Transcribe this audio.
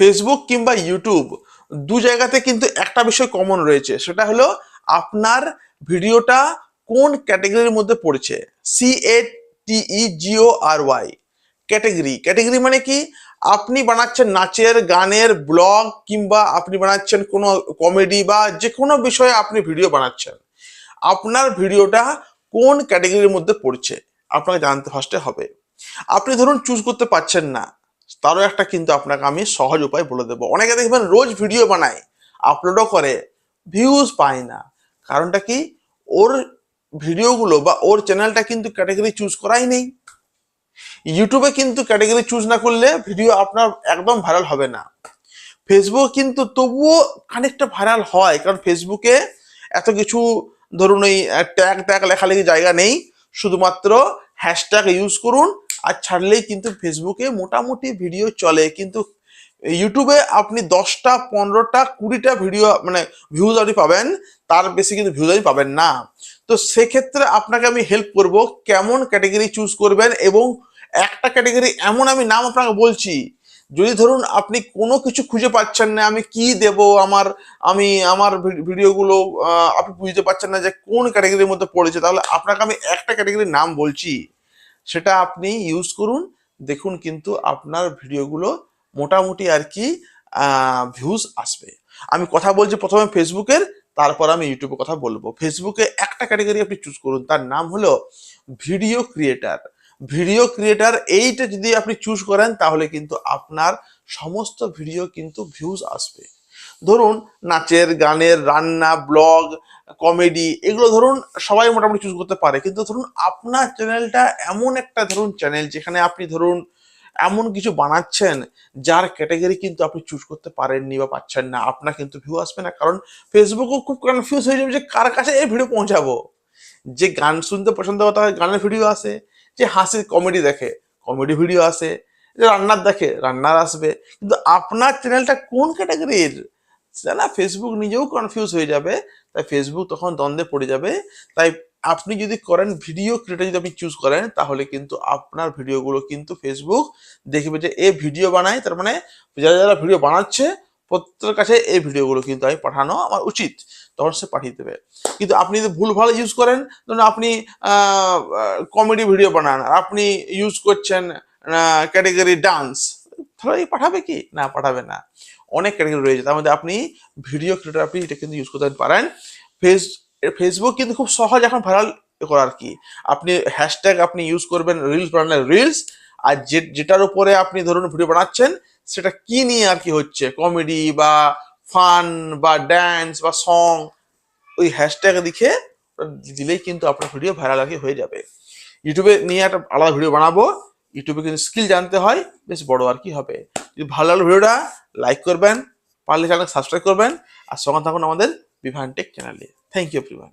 Facebook কিংবা YouTube দু জায়গাতে কিন্তু একটা বিষয় কমন রয়েছে। সেটা হলো আপনার ভিডিওটা কোন ক্যাটাগরির মধ্যে পড়ছে? C A T E G O R Y category category মানে কি? আপনি বানাচ্ছেন নাচের, গানের ব্লগ কিংবা আপনি বানাচ্ছেন কোনো কমেডি বা যে কোনো বিষয়ে আপনি ভিডিও বানাচ্ছেন। আপনার ভিডিওটা কোন ক্যাটাগরির মধ্যে পড়ছে? আপনাকে জানতে ফার্স্টে হবে। আপনি ধরুন চুজ করতে পারছেন না। তারও একটা কিন্তু আপনাকে আমি সহজ উপায় বলে দেবো। অনেকে দেখবেন রোজ ভিডিও বানায় আপলোডও করে ভিউজ পায় না। কারণটা কি? ওর ভিডিওগুলো বা ওর চ্যানেলটা কিন্তু ক্যাটাগরি চুজ করাই নেই। ইউটিউবে কিন্তু ক্যাটাগরি চুজ না করলে ভিডিও আপনার একদম ভাইরাল হবে না। ফেসবুক কিন্তু তবুও খানিকটা ভাইরাল হয়, কারণ ফেসবুকে এত কিছু ধরুন ওই ট্যাগ ট্যাগ লেখালেখি জায়গা নেই। শুধুমাত্র হ্যাশট্যাগ ইউজ করুন আর ছাড়লেই কিন্তু ফেসবুকে মোটামুটি ভিডিও চলে। কিন্তু ইউটিউবে আপনি দশটা, পনেরোটা, কুড়িটা ভিডিও মানে ভিউজ আপনি পাবেন, তার বেশি কিন্তু ভিউজ আপনি পাবেন না। তো সেক্ষেত্রে আপনাকে আমি হেল্প করব কেমন ক্যাটাগরি চুজ করবেন এবং একটা ক্যাটাগরি এমন আমি নাম আপনাকে বলছি, যদি ধরুন আপনি কোনো কিছু খুঁজে পাচ্ছেন না, আমি কি দেব আমার, আমি আমার ভিডিওগুলো আপনি বুঝতে পারছেন না যে কোন ক্যাটাগরির মধ্যে পড়েছে, তাহলে আপনাকে আমি একটা ক্যাটাগরির নাম বলছি। সেটা আপনি ইউজ করুন। দেখুন কিন্তু আপনার ভিডিওগুলো মোটামুটি আর কি ভিউজ আসবে। আমি কথা বলছি প্রথমে ফেসবুকের তারপর আমি ইউটিউবে কথা বলব। ফেসবুকে একটা ক্যাটাগরি আপনি চুজ করুন, তার নাম হলো ভিডিও ক্রিয়েটার ভিডিও ক্রিয়েটার এইটা যদি আপনি চুজ করেন, তাহলে কিন্তু আপনার সমস্ত ভিডিও কিন্তু ভিউজ আসবে। ধরুন নাচের, গানের, রান্না, ব্লগ, কমেডি এগুলো ধরুন সবাই মোটামুটি চুজ করতে পারে। কিন্তু ধরুন আপনার চ্যানেলটা এমন একটা ধরুন চ্যানেল যেখানে আপনি ধরুন এমন কিছু বানাচ্ছেন যার ক্যাটাগরি কিন্তু আপনি চুজ করতে পারেননি বা পাচ্ছেন না। আপনার কিন্তু ভিউ আসবে না। কারণ ফেসবুকও খুব কনফিউজ হয়ে যাবে যে কার কাছে এই ভিডিও পৌঁছাবো? যে গান শুনতে পছন্দ করে তার গানের ভিডিও আসে, যে হাসির কমেডি দেখে কমেডি ভিডিও আসে, যে রান্নার দেখে, রান্নার আসবে। কিন্তু আপনার চ্যানেলটা কোন ক্যাটাগরির না ফেসবুক নিজেও কনফিউজ হয়ে যাবে। তাই ফেসবুক তখন দ্বন্দ্বে পড়ে যাবে। তাই আপনি যদি করেন ভিডিও ক্রিয়েটার যদি আপনি চুজ করেন, তাহলে কিন্তু আপনার ভিডিওগুলো কিন্তু ফেসবুক দেখবে যে এ ভিডিও বানায়, তার মানে যারা যারা ভিডিও বানাচ্ছে, প্রত্যেকের কাছে এই ভিডিওগুলো কিন্তু আমি পাঠানো আমার উচিত। তখন সে পাঠিয়ে দেবে। কিন্তু আপনি যদি ভুল ভালো ইউজ করেন, ধরুন আপনি কমেডি ভিডিও বানান আপনি ইউজ করছেন ক্যাটেগরি ডান্স তাহলে পাঠাবে কি? না, পাঠাবে না। অনেক ক্যাটাগরি রয়েছে। তার মধ্যে আপনি ভিডিও ক্রিয়েটার আপনি এটা কিন্তু ইউজ করতে পারেন। ফেস ফেসবুক কিন্তু খুব সহজ এখন ভাইরাল করার কি। আপনি হ্যাশট্যাগ আপনি ইউজ করবেন রিলস বানালে রিলস আর যে, যেটার উপরে আপনি ধরুন ভিডিও বানাচ্ছেন, সেটা কি নিয়ে আর কি হচ্ছে? কমেডি বা ফান বা ড্যান্স বা সং ওই হ্যাশট্যাগ লিখে দিলেই কিন্তু আপনার ভিডিও ভাইরাল আর কি হয়ে যাবে। ইউটিউবে নিয়ে একটা আলাদা ভিডিও বানাবো। ইউটিউবে কিন্তু স্কিল জানতে হয়, বেশ বড় আর কি হবে। যদি ভালো লাগল ভিডিওটা লাইক করবেন, পারলে চ্যানেল সাবস্ক্রাইব করবেন, আর সঙ্গে থাকুন আমাদের বিভান টেক চ্যানেলে থ্যাংক ইউ এভরিওয়ান